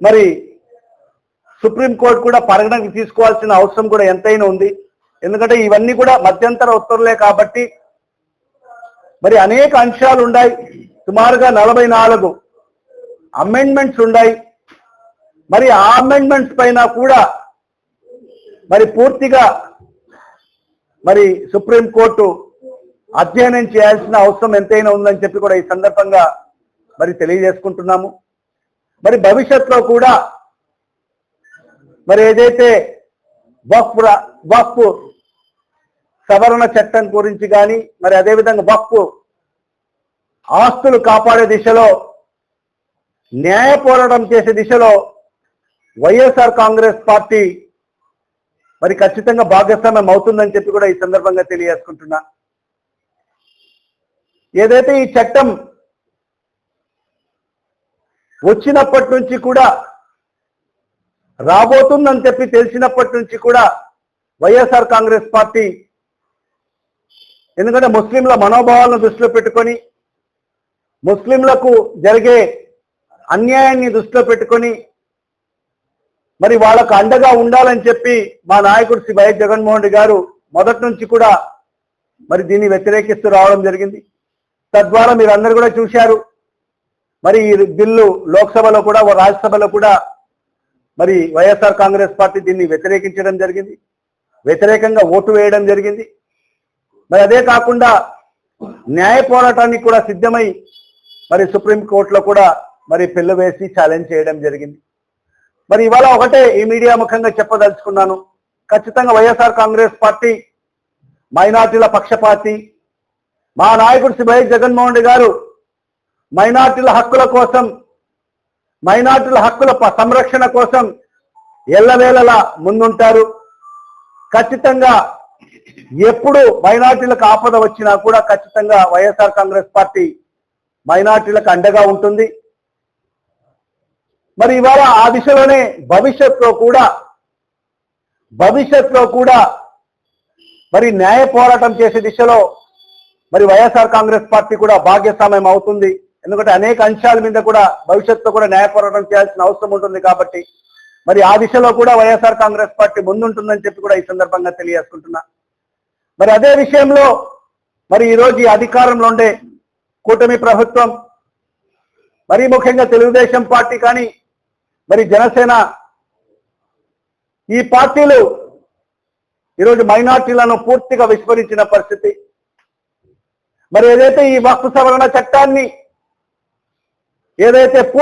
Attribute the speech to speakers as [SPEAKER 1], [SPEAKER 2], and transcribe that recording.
[SPEAKER 1] మరి సుప్రీంకోర్టు కూడా పరిగణనకి తీసుకోవాల్సిన అవసరం కూడా ఎంతైనా ఉంది. ఎందుకంటే ఇవన్నీ కూడా మధ్యంతర ఉత్తర్వులే కాబట్టి మరి అనేక అంశాలు ఉన్నాయి. సుమారుగా నలభై నాలుగు అమెండ్మెంట్స్ ఉన్నాయి. మరి ఆ అమెండ్మెంట్స్ పైన కూడా మరి పూర్తిగా మరి సుప్రీంకోర్టు అధ్యయనం చేయాల్సిన అవసరం ఎంతైనా ఉందని చెప్పి కూడా ఈ సందర్భంగా మరి తెలియజేసుకుంటున్నాము. మరి భవిష్యత్తులో కూడా మరి ఏదైతే వక్ఫ్ వక్ఫ్ సవరణ చట్టం గురించి కానీ మరి అదేవిధంగా వక్ఫ్ ఆస్తులు కాపాడే దిశలో న్యాయ పోరాటం చేసే దిశలో వైఎస్ఆర్ కాంగ్రెస్ పార్టీ మరి ఖచ్చితంగా భాగస్వామ్యం అవుతుందని చెప్పి కూడా ఈ సందర్భంగా తెలియజేసుకుంటున్నా. ఏదైతే ఈ చట్టం వచ్చినప్పటి నుంచి కూడా రాబోతుందని చెప్పి తెలిసినప్పటి నుంచి కూడా వైఎస్ఆర్ కాంగ్రెస్ పార్టీ ఎందుకంటే ముస్లింల మనోభావాలను దృష్టిలో పెట్టుకొని ముస్లింలకు జరిగే అన్యాయాన్ని దృష్టిలో పెట్టుకొని మరి వాళ్ళకు అండగా ఉండాలని చెప్పి మా నాయకుడు శ్రీ వైఎస్ జగన్మోహన్ రెడ్డి గారు మొదటి నుంచి కూడా మరి దీన్ని వ్యతిరేకిస్తూ రావడం జరిగింది. తద్వారా మీరు అందరు కూడా చూశారు. మరి ఈ బిల్లు లోక్సభలో కూడా రాజ్యసభలో కూడా మరి వైఎస్ఆర్ కాంగ్రెస్ పార్టీ దీన్ని వ్యతిరేకించడం జరిగింది. వ్యతిరేకంగా ఓటు వేయడం జరిగింది. మరి అదే కాకుండా న్యాయ పోరాటానికి కూడా సిద్ధమై మరి సుప్రీం కోర్టులో కూడా మరి పిల్ల వేసి ఛాలెంజ్ చేయడం జరిగింది. మరి ఇవాళ ఒకటే ఈ మీడియా ముఖంగా చెప్పదలుచుకున్నాను. ఖచ్చితంగా వైఎస్ఆర్ కాంగ్రెస్ పార్టీ మైనార్టీల పక్షపాతి. మా నాయకుడు శ్రీ జగన్మోహన్ రెడ్డి గారు మైనార్టీల హక్కుల కోసం మైనార్టీల హక్కుల సంరక్షణ కోసం ఎల్లవేళలా ముందుంటారు. ఖచ్చితంగా ఎప్పుడు మైనార్టీలకు ఆపద వచ్చినా కూడా ఖచ్చితంగా వైఎస్ఆర్ కాంగ్రెస్ పార్టీ మైనార్టీలకు అండగా ఉంటుంది. మరి ఇవాళ ఆ దిశలోనే భవిష్యత్తులో కూడా భవిష్యత్తులో కూడా మరి న్యాయ పోరాటం చేసే దిశలో మరి వైఎస్ఆర్ కాంగ్రెస్ పార్టీ కూడా భాగ్యస్వామ్యం అవుతుంది. ఎందుకంటే అనేక అంశాల మీద కూడా భవిష్యత్తులో కూడా న్యాయ పోరాటం చేయాల్సిన అవసరం ఉంటుంది కాబట్టి మరి ఆ దిశలో కూడా వైఎస్ఆర్ కాంగ్రెస్ పార్టీ ముందుంటుందని చెప్పి కూడా ఈ సందర్భంగా తెలియజేసుకుంటున్నా. మరి అదే విషయంలో మరి ఈరోజు ఈ అధికారంలో ఉండే కూటమి ప్రభుత్వం మరి ముఖ్యంగా తెలుగుదేశం పార్టీ కానీ మరి జనసేన ఈ పార్టీలు ఈరోజు మైనార్టీలను పూర్తిగా విస్మరించిన పరిస్థితి. మరి ఏదైతే ఈ వస్తు సవరణ చట్టాన్ని ఏదైతే